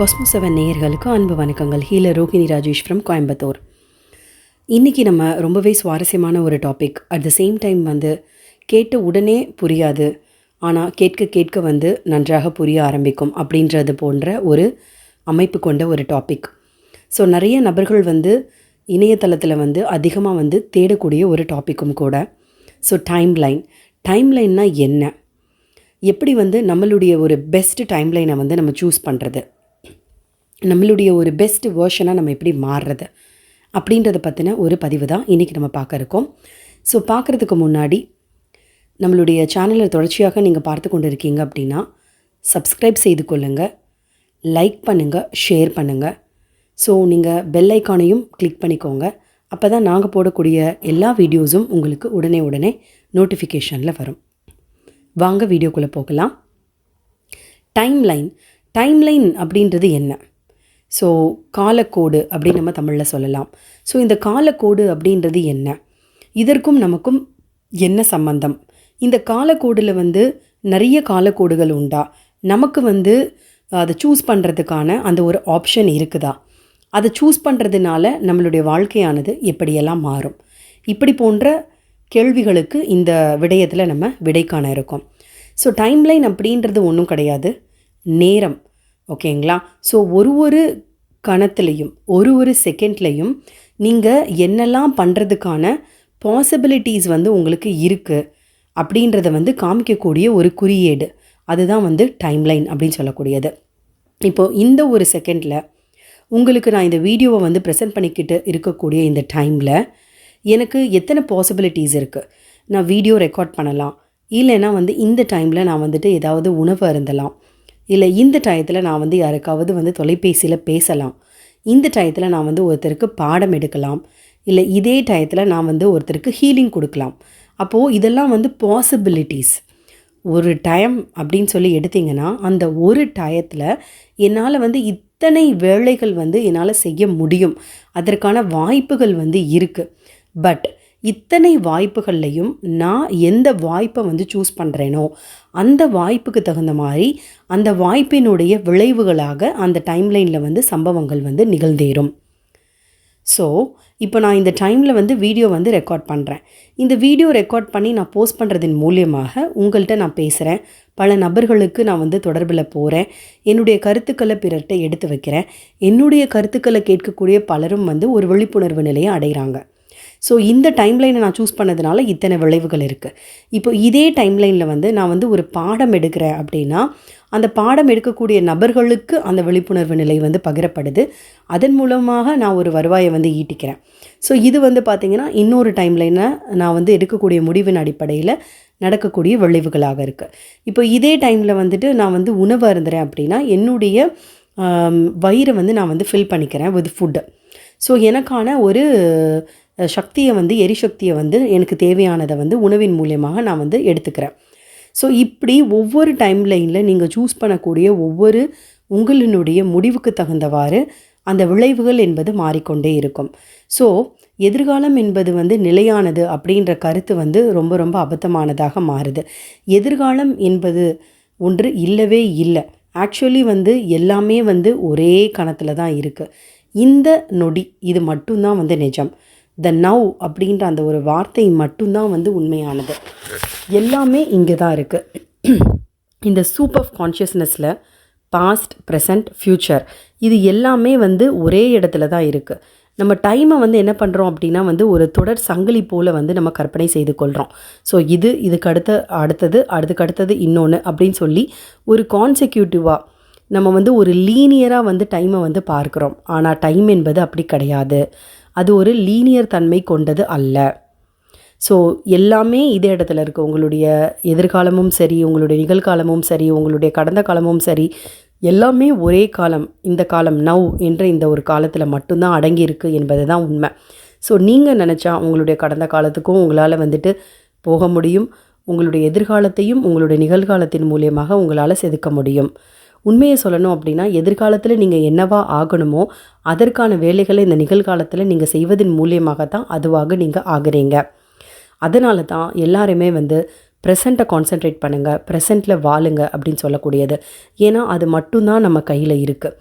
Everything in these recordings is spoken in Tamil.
காஸ்மோ செவன் நேயர்களுக்கு அன்பு வணக்கங்கள். Healer Rohini Rajesh from Coimbatore. இன்றைக்கி நம்ம ரொம்பவே சுவாரஸ்யமான ஒரு topic at the same time வந்து கேட்ட உடனே புரியாது. ஆனால் கேட்க கேட்க வந்து நன்றாக புரிய ஆரம்பிக்கும் அப்படின்றது போன்ற ஒரு அமைப்பு கொண்ட ஒரு டாபிக் ஸோ நிறைய நபர்கள் வந்து இணையதளத்தில் வந்து அதிகமாக வந்து தேடக்கூடிய ஒரு டாப்பிக்கும் கூட. ஸோ டைம் லைன் டைம் லைன்னா என்ன? எப்படி வந்து நம்மளுடைய ஒரு பெஸ்ட் டைம் லைனை வந்து நம்ம சூஸ் பண்ணுறது நம்மளுடைய ஒரு பெஸ்ட் வேர்ஷனாக நம்ம எப்படி மாறுறது? அப்படின்றத பற்றின ஒரு பதிவு தான் இன்றைக்கி நம்ம பார்க்க இருக்கோம். ஸோ பார்க்குறதுக்கு முன்னாடி நம்மளுடைய சேனலை தொடர்ச்சியாக நீங்கள் பார்த்து கொண்டு இருக்கீங்க அப்படின்னா சப்ஸ்கிரைப் செய்து கொள்ளுங்கள் லைக் பண்ணுங்கள் ஷேர் பண்ணுங்கள் ஸோ நீங்கள் பெல் ஐக்கானையும் கிளிக் பண்ணிக்கோங்க. அப்போ தான் நாங்கள் போடக்கூடிய எல்லா வீடியோஸும் உங்களுக்கு உடனே உடனே நோட்டிஃபிகேஷனில் வரும். வாங்க வீடியோக்குள்ளே போகலாம். டைம் லைன் டைம் லைன் அப்படின்றது என்ன? ஸோ காலக்கோடு அப்படின்னு நம்ம தமிழில் சொல்லலாம். ஸோ இந்த காலக்கோடு அப்படின்றது என்ன? இதற்கும் நமக்கும் என்ன சம்பந்தம்? இந்த காலக்கோடில் வந்து நிறைய காலக்கோடுகள் உண்டா? நமக்கு வந்து அதை சூஸ் பண்ணுறதுக்கான அந்த ஒரு ஆப்ஷன் இருக்குதா? அதை சூஸ் பண்ணுறதுனால நம்மளுடைய வாழ்க்கையானது எப்படியெல்லாம் மாறும்? இப்படி போன்ற கேள்விகளுக்கு இந்த விடயத்தில் நம்ம விடை காண இருக்கோம். ஸோ டைம்லைன் அப்படின்றது ஒன்றும் கிடையாது. நேரம். ஓகேங்களா? ஸோ ஒரு ஒரு கணத்துலேயும் ஒரு ஒரு செகண்ட்லையும் நீங்கள் என்னெல்லாம் பண்ணுறதுக்கான பாசிபிலிட்டிஸ் வந்து உங்களுக்கு இருக்குது அப்படின்றத வந்து காமிக்கக்கூடிய ஒரு குறியீடு. அதுதான் வந்து டைம்லைன் அப்படின்னு சொல்லக்கூடியது. இப்போது இந்த ஒரு செகண்டில் உங்களுக்கு நான் இந்த வீடியோவை வந்து ப்ரெசென்ட் பண்ணிக்கிட்டு இருக்கக்கூடிய இந்த டைமில் எனக்கு எத்தனை பாசிபிலிட்டிஸ் இருக்குது நான் வீடியோ ரெக்கார்ட் பண்ணலாம். இல்லைன்னா வந்து இந்த டைமில் நான் வந்துட்டு ஏதாவது உணவு அருந்தலாம். இல்லை இந்த டயத்தில் நான் வந்து யாருக்காவது வந்து தொலைபேசியில் பேசலாம். இந்த டயத்தில் நான் வந்து ஒருத்தருக்கு பாடம் எடுக்கலாம். இல்லை இதே டயத்தில் நான் வந்து ஒருத்தருக்கு ஹீலிங் கொடுக்கலாம். அப்போது இதெல்லாம் வந்து பாசிபிலிட்டிஸ் ஒரு டைம் அப்படின்னு சொல்லி எடுத்திங்கன்னா அந்த ஒரு டயத்தில் என்னால் வந்து இத்தனை வேலைகள் வந்து என்னால் செய்ய முடியும். அதற்கான வாய்ப்புகள் வந்து இருக்குது பட் இத்தனை வாய்ப்புகள்லையும் நான் எந்த வாய்ப்பை வந்து சூஸ் பண்ணுறேனோ அந்த வாய்ப்புக்கு தகுந்த மாதிரி அந்த வாய்ப்பினுடைய விளைவுகளாக அந்த டைம்லைனில் வந்து சம்பவங்கள் வந்து நிகழ்ந்தேறும். ஸோ இப்போ நான் இந்த டைமில் வந்து வீடியோ வந்து ரெக்கார்ட் பண்ணுறேன் இந்த வீடியோ ரெக்கார்ட் பண்ணி நான் போஸ்ட் பண்ணுறதன் மூலியமாக உங்கள்கிட்ட நான் பேசுகிறேன் பல நபர்களுக்கு நான் வந்து தொடர்பில் போகிறேன் என்னுடைய கருத்துக்களை பிறர்கிட்ட எடுத்து வைக்கிறேன். என்னுடைய கருத்துக்களை கேட்கக்கூடிய பலரும் வந்து ஒரு விழிப்புணர்வு நிலையை அடைகிறாங்க. ஸோ இந்த டைம்லைனை நான் சூஸ் பண்ணதுனால இத்தனை விளைவுகள் இருக்குது இப்போ இதே டைம்லைனில் வந்து நான் வந்து ஒரு பாடம் எடுக்கிறேன் அப்படின்னா அந்த பாடம் எடுக்கக்கூடிய நபர்களுக்கு அந்த விழிப்புணர்வு நிலை வந்து பகிரப்படுது. அதன் மூலமாக நான் ஒரு வருவாயை வந்து ஈட்டிக்கிறேன். ஸோ இது வந்து பார்த்திங்கன்னா இன்னொரு டைம்லைனை நான் வந்து எடுக்கக்கூடிய முடிவின் அடிப்படையில் நடக்கக்கூடிய விளைவுகளாக இருக்குது இப்போ இதே டைமில் வந்துட்டு நான் வந்து உணவு அருந்துறேன் அப்படின்னா என்னுடைய வயிறை வந்து நான் வந்து ஃபில் பண்ணிக்கிறேன் வித் ஃபுட்டு ஸோ எனக்கான ஒரு சக்தியை வந்து எரிசக்தியை வந்து எனக்கு தேவையானதை வந்து உணவின் மூலியமாக நான் வந்து எடுத்துக்கிறேன். ஸோ இப்படி ஒவ்வொரு டைம் லைனில் நீங்கள் சூஸ் பண்ணக்கூடிய ஒவ்வொரு உங்களினுடைய முடிவுக்கு தகுந்தவாறு அந்த விளைவுகள் என்பது மாறிக்கொண்டே இருக்கும். ஸோ எதிர்காலம் என்பது வந்து நிலையானது அப்படின்ற கருத்து வந்து ரொம்ப ரொம்ப அபத்தமானதாக மாறுது. எதிர்காலம் என்பது ஒன்று இல்லவே இல்லை. ஆக்சுவலி வந்து எல்லாமே வந்து ஒரே கணத்தில் தான் இருக்குது இந்த நொடி இது மட்டும்தான் வந்து நிஜம். த நவ் அப்படின்ற அந்த ஒரு வார்த்தை மட்டும்தான் வந்து உண்மையானது. எல்லாமே இங்கே தான் இருக்குது இந்த சூப் ஆஃப் கான்ஷியஸ்னஸில் பாஸ்ட் ப்ரெசண்ட் ஃப்யூச்சர் இது எல்லாமே வந்து ஒரே இடத்துல தான் இருக்குது நம்ம டைமை வந்து என்ன பண்ணுறோம் அப்படின்னா வந்து ஒரு தொடர் சங்கிலி போல் வந்து நம்ம கற்பனை செய்து கொள்கிறோம் ஸோ இது இதுக்கு அடுத்த அடுத்தது அடுத்துக்கு அடுத்தது இன்னொன்று அப்படின்னு சொல்லி ஒரு கான்செக்யூட்டிவாக நம்ம வந்து ஒரு லீனியராக வந்து டைமை வந்து பார்க்குறோம். ஆனால் டைம் என்பது அப்படி கிடையாது. அது ஒரு லீனியர் தன்மை கொண்டது அல்ல. ஸோ எல்லாமே இதே இடத்துல இருக்குது உங்களுடைய எதிர்காலமும் சரி உங்களுடைய நிகழ்காலமும் சரி உங்களுடைய கடந்த காலமும் சரி எல்லாமே ஒரே காலம் இந்த காலம் நவ் என்ற இந்த ஒரு காலத்தில் மட்டும்தான் அடங்கியிருக்கு என்பது தான் உண்மை. ஸோ நீங்கள் நினச்சா உங்களுடைய கடந்த காலத்துக்கும் உங்களால் வந்துட்டு போக முடியும். உங்களுடைய எதிர்காலத்தையும் உங்களுடைய நிகழ்காலத்தின் மூலியமாக உங்களால் செதுக்க முடியும். உண்மையை சொல்லணும் அப்படின்னா எதிர்காலத்தில் நீங்கள் என்னவா ஆகணுமோ அதற்கான வேலைகளை இந்த நிகழ்காலத்தில் நீங்கள் செய்வதன் மூலியமாக தான் அதுவாக நீங்கள் ஆகுறீங்க. அதனால தான் எல்லாருமே வந்து ப்ரெசண்ட்டை கான்சென்ட்ரேட் பண்ணுங்கள் ப்ரெசண்ட்டில் வாழுங்க அப்படின்னு சொல்லக்கூடியது. ஏன்னா அது மட்டும்தான் நம்ம கையில் இருக்குது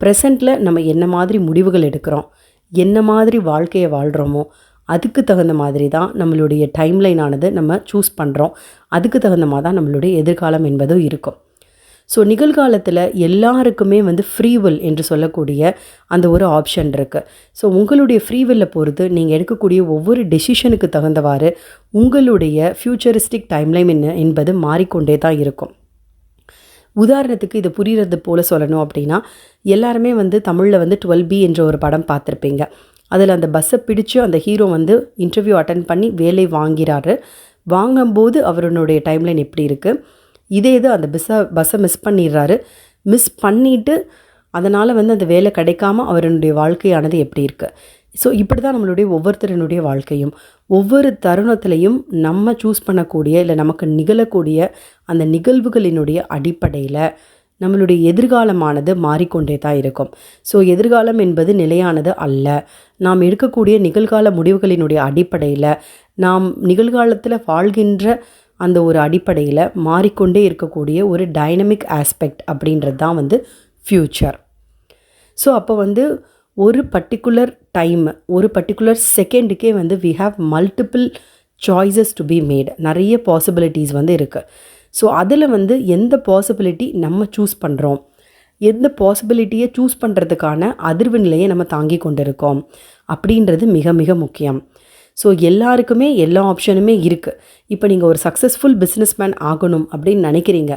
ப்ரெசண்ட்டில் நம்ம என்ன மாதிரி முடிவுகள் எடுக்கிறோம் என்ன மாதிரி வாழ்க்கையை வாழ்கிறோமோ அதுக்கு தகுந்த மாதிரி தான் நம்மளுடைய டைம்லைனானது நம்ம சூஸ் பண்ணுறோம் அதுக்கு தகுந்த மாதிரி தான் நம்மளுடைய எதிர்காலம் என்பதும் இருக்கும். ஸோ நிகழ்காலத்தில் எல்லாருக்குமே வந்து ஃப்ரீவில் என்று சொல்லக்கூடிய அந்த ஒரு ஆப்ஷன் இருக்குது ஸோ உங்களுடைய ஃப்ரீவில்லை பொறுத்து நீங்கள் எடுக்கக்கூடிய ஒவ்வொரு டெசிஷனுக்கு தகுந்தவாறு உங்களுடைய ஃப்யூச்சரிஸ்டிக் டைம்லைன் என்ன என்பது மாறிக்கொண்டே தான் இருக்கும். உதாரணத்துக்கு இது புரிகிறது போல் சொல்லணும் அப்படின்னா எல்லாருமே வந்து தமிழில் வந்து டுவெல் பி என்ற ஒரு படம் பார்த்துருப்பீங்க. அதில் அந்த பஸ்ஸை பிடிச்சு அந்த ஹீரோ வந்து இன்டர்வியூ அட்டன் பண்ணி வேலை வாங்கிறாரு. வாங்கும்போது அவருடைய டைம்லைன் எப்படி இருக்குது இதே இது அந்த பஸ்ஸை பஸ்ஸை மிஸ் பண்ணிடுறாரு. மிஸ் பண்ணிவிட்டு அதனால் வந்து அந்த வேலை கிடைக்காம அவருடைய வாழ்க்கையானது எப்படி இருக்குது ஸோ இப்படி தான் நம்மளுடைய ஒவ்வொருத்தரனுடைய வாழ்க்கையும். ஒவ்வொரு தருணத்திலையும் நம்ம சூஸ் பண்ணக்கூடிய இல்லை நமக்கு நிகழக்கூடிய அந்த நிகழ்வுகளினுடைய அடிப்படையில் நம்மளுடைய எதிர்காலமானது மாறிக்கொண்டே தான் இருக்கும். ஸோ எதிர்காலம் என்பது நிலையானது அல்ல. நாம் எடுக்கக்கூடிய நிகழ்கால முடிவுகளினுடைய அடிப்படையில் நாம் நிகழ்காலத்தில் வாழ்கின்ற அந்த ஒரு அடிப்படையில் மாறிக்கொண்டே இருக்கக்கூடிய ஒரு டைனமிக் ஆஸ்பெக்ட் அப்படின்றது தான் வந்து ஃப்யூச்சர் ஸோ அப்போ வந்து ஒரு பர்டிகுலர் டைம் ஒரு பர்டிகுலர் செகண்டுக்கே வந்து we have multiple choices to be made நிறைய பாசிபிலிட்டிஸ் வந்து இருக்குது ஸோ அதில் வந்து எந்த பாசிபிலிட்டி நம்ம சூஸ் பண்ணுறோம் எந்த பாசிபிலிட்டியை சூஸ் பண்ணுறதுக்கான அதிர்வு நிலையை நம்ம தாங்கி கொண்டிருக்கோம்? அப்படின்றது மிக மிக முக்கியம். ஸோ எல்லாருக்குமே எல்லா ஆப்ஷனுமே இருக்குது இப்போ நீங்கள் ஒரு சக்ஸஸ்ஃபுல் பிஸ்னஸ்மேன் ஆகணும் அப்படின்னு நினைக்கிறீங்க.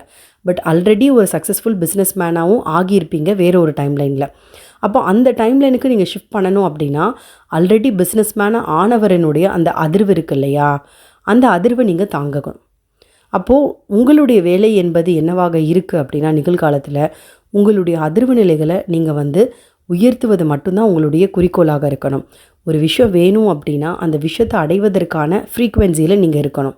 பட் ஆல்ரெடி ஒரு சக்ஸஸ்ஃபுல் பிஸ்னஸ் மேனாகவும் ஆகியிருப்பீங்க வேறு ஒரு டைம்லைனில் அப்போ அந்த டைம்லைனுக்கு நீங்கள் ஷிஃப்ட் பண்ணணும் அப்படின்னா ஆல்ரெடி பிஸ்னஸ்மேனாக ஆனவரனுடைய அந்த அதிர்வு இருக்கு இல்லையா? அந்த அதிர்வை நீங்கள் தாங்கணும். அப்போது உங்களுடைய வேலை என்பது என்னவாக இருக்குது அப்படின்னா நிகழ்காலத்தில் உங்களுடைய அதிர்வு நிலைகளை நீங்கள் வந்து உயர்த்துவது மட்டும்தான் உங்களுடைய குறிக்கோளாக இருக்கணும். ஒரு விஷயம் வேணும் அப்படின்னா அந்த விஷயத்தை அடைவதற்கான ஃப்ரீக்குவென்சியில் நீங்கள் இருக்கணும்.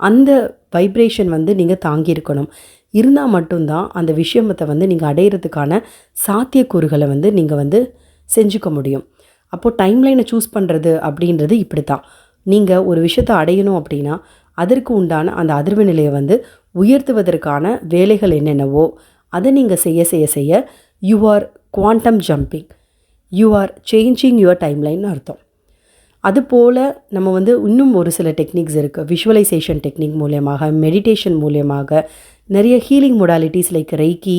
அந்த வைப்ரேஷன் வந்து நீங்கள் தாங்கியிருக்கணும். இருந்தால் மட்டும்தான் அந்த விஷயத்தை வந்து நீங்கள் அடையிறதுக்கான சாத்தியக்கூறுகளை வந்து நீங்கள் வந்து செஞ்சுக்க முடியும். அப்போது டைம்லைனை சூஸ் பண்ணுறது அப்படின்றது இப்படி தான் நீங்கள் ஒரு விஷயத்தை அடையணும் அப்படின்னா அதற்கு உண்டான அந்த அதிர்வு நிலையை வந்து உயர்த்துவதற்கான வேலைகள் என்னென்னவோ அதை நீங்கள் செய்ய செய்ய செய்ய you are quantum jumping you are changing your timeline அர்த்தம். அதுபோல் நம்ம வந்து இன்னும் ஒரு சில டெக்னிக்ஸ் இருக்குது விஷுவலைசேஷன் டெக்னிக் மூலியமாக மெடிடேஷன் மூலியமாக நிறைய ஹீலிங் மொடாலிட்டிஸ் லைக் ரைக்கி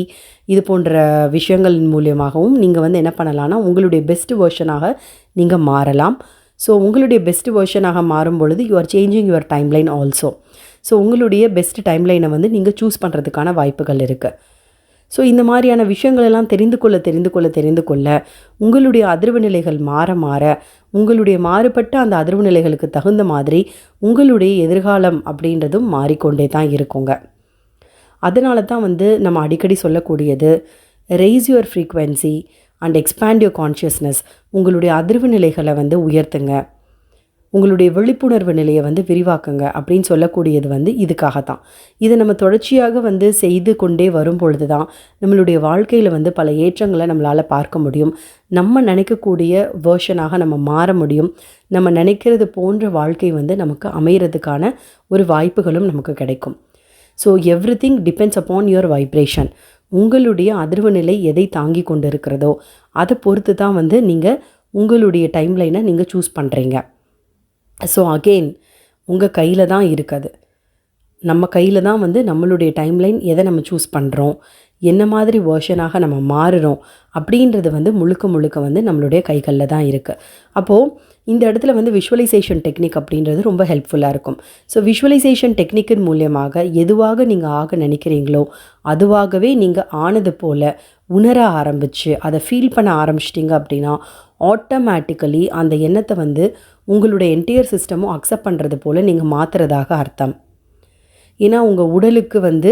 இது போன்ற விஷயங்களின் மூலியமாகவும் நீங்கள் வந்து என்ன பண்ணலாம்னா உங்களுடைய பெஸ்ட் வேர்ஷனாக நீங்கள் மாறலாம். ஸோ உங்களுடைய பெஸ்ட் வேர்ஷனாக மாறும் பொழுது you are changing your timeline also so உங்களுடைய பெஸ்ட் டைம்லைனை வந்து நீங்கள் சூஸ் பண்ணுறதுக்கான வாய்ப்புகள் இருக்குது ஸோ இந்த மாதிரியான விஷயங்களெல்லாம் தெரிந்து கொள்ள தெரிந்து கொள்ள தெரிந்து கொள்ள உங்களுடைய அதிர்வு நிலைகள் மாற மாற உங்களுடைய மாறுபட்ட அந்த அதிர்வு நிலைகளுக்கு தகுந்த மாதிரி உங்களுடைய எதிர்காலம் அப்படின்றதும் மாறிக்கொண்டே தான் இருக்குங்க. அதனால தான் வந்து நம்ம அடிக்கடி சொல்லக்கூடியது raise your frequency and expand your consciousness உங்களுடைய அதிர்வு நிலைகளை வந்து உயர்த்துங்க. உங்களுடைய விழிப்புணர்வு நிலையை வந்து விரிவாக்குங்க அப்படின்னு சொல்லக்கூடியது வந்து இதுக்காக தான் இதை நம்ம தொடர்ச்சியாக வந்து செய்து கொண்டே வரும் பொழுது தான் நம்மளுடைய வாழ்க்கையில் வந்து பல ஏற்றங்களை நம்மளால் பார்க்க முடியும். நம்ம நினைக்கக்கூடிய வேர்ஷனாக நம்ம மாற முடியும். நம்ம நினைக்கிறது போன்ற வாழ்க்கை வந்து நமக்கு அமைகிறதுக்கான ஒரு வாய்ப்புகளும் நமக்கு கிடைக்கும். So everything depends upon your vibration உங்களுடைய அதிர்வு நிலை எதை தாங்கி கொண்டு இருக்கிறதோ அதை பொறுத்து தான் வந்து நீங்கள் உங்களுடைய டைம்லைனை நீங்கள் சூஸ் பண்ணுறீங்க ஸோ அகெயின் உங்கள் கையில் தான் இருக்குது. நம்ம கையில் தான் வந்து நம்மளுடைய டைம்லைன் எதை நம்ம சூஸ் பண்ணுறோம் என்ன மாதிரி வேர்ஷனாக நம்ம மாறுறோம் அப்படின்றது வந்து முழுக்க முழுக்க வந்து நம்மளுடைய கைகளில் தான் இருக்குது அப்போது இந்த இடத்துல வந்து விஷுவலைசேஷன் டெக்னிக் அப்படின்றது ரொம்ப ஹெல்ப்ஃபுல்லாக இருக்கும். ஸோ விஷுவலைசேஷன் டெக்னிக்கின் மூலியமாக எதுவாக நீங்கள் ஆக நினைக்கிறீங்களோ அதுவாகவே நீங்கள் ஆனது போல் உணர ஆரம்பித்து அதை ஃபீல் பண்ண ஆரம்பிச்சிட்டிங்க அப்படின்னா ஆட்டோமேட்டிக்கலி அந்த எண்ணத்தை வந்து உங்களுடைய என்டையர் சிஸ்டமும் அக்செப்ட் பண்ணுறது போல் நீங்கள் மாற்றுறதாக அர்த்தம். ஏன்னா உங்கள் உடலுக்கு வந்து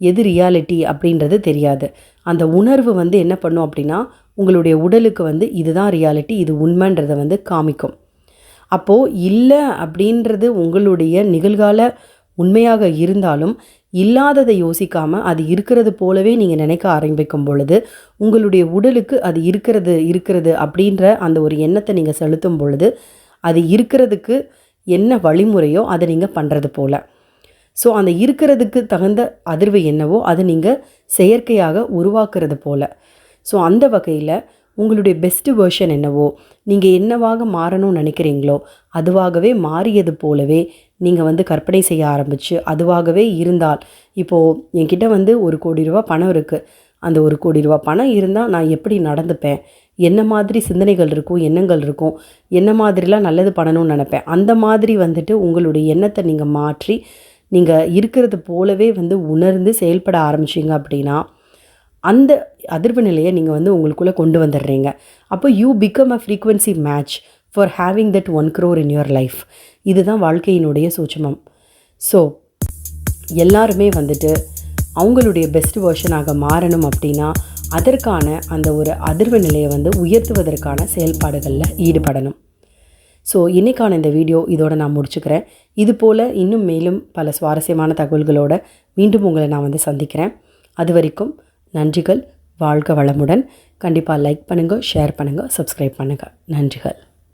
எது ரியாலிட்டி அப்படின்றது தெரியாது. அந்த உணர்வு வந்து என்ன பண்ணும் அப்படின்னா உங்களுடைய உடலுக்கு வந்து இதுதான் ரியாலிட்டி இது உண்மைன்றதை வந்து காமிக்கும். அப்போது இல்லை அப்படின்றது உங்களுடைய நிகழ்கால உண்மையாக இருந்தாலும் இல்லாததை யோசிக்காமல் அது இருக்கிறது போலவே நீங்கள் நினைக்க ஆரம்பிக்கும் பொழுது உங்களுடைய உடலுக்கு அது இருக்கிறது இருக்கிறது அப்படின்ற அந்த ஒரு எண்ணத்தை நீங்கள் செலுத்தும் பொழுது அது இருக்கிறதுக்கு என்ன வழிமுறையோ அதை நீங்கள் பண்ணுறது போல். ஸோ அந்த இருக்கிறதுக்கு தகுந்த அதிர்வு என்னவோ அதை நீங்கள் செயற்கையாக உருவாக்குறது போல். ஸோ அந்த வகையில் உங்களுடைய பெஸ்ட்டு வெர்ஷன் என்னவோ நீங்கள் என்னவாக மாறணும்னு நினைக்கிறீங்களோ அதுவாகவே மாறியது போலவே நீங்கள் வந்து கற்பனை செய்ய ஆரம்பித்து அதுவாகவே இருந்தால். இப்போது என்கிட்ட வந்து ஒரு கோடி ரூபா பணம் இருக்குது அந்த ஒரு கோடி ரூபா பணம் இருந்தால் நான் எப்படி நடந்துப்பேன்? என்ன மாதிரி சிந்தனைகள் இருக்கும்? எண்ணங்கள் இருக்கும்? என்ன மாதிரிலாம் நல்லது பண்ணணும்னு நினப்பேன்? அந்த மாதிரி வந்துட்டு உங்களுடைய எண்ணத்தை நீங்கள் மாற்றி நீங்கள் இருக்கிறது போலவே வந்து உணர்ந்து செயல்பட ஆரம்பிச்சிங்க அப்படின்னா அந்த அதிர்வு நிலையை நீங்கள் வந்து உங்களுக்குள்ளே கொண்டு வந்துடுறீங்க. அப்போ you become a frequency match for having that one crore in your life இதுதான் வாழ்க்கையினுடைய சூட்சமம். ஸோ எல்லாருமே வந்துட்டு அவங்களுடைய பெஸ்ட் வேர்ஷனாக மாறணும் அப்படின்னா அதற்கான அந்த ஒரு அதிர்வு நிலையை வந்து உயர்த்துவதற்கான செயல்பாடுகளில் ஈடுபடணும். ஸோ இன்றைக்கான இந்த வீடியோ இதோட நான் முடிச்சுக்கிறேன். இது போல் இன்னும் மேலும் பல சுவாரஸ்யமான தகவல்களோட மீண்டும் உங்களை நான் வந்து சந்திக்கிறேன். அது வரைக்கும் நன்றிகள் வாழ்க வளமுடன். கண்டிப்பாக லைக் பண்ணுங்கள் ஷேர் பண்ணுங்கள் சப்ஸ்கிரைப் பண்ணுங்கள் நன்றிகள்.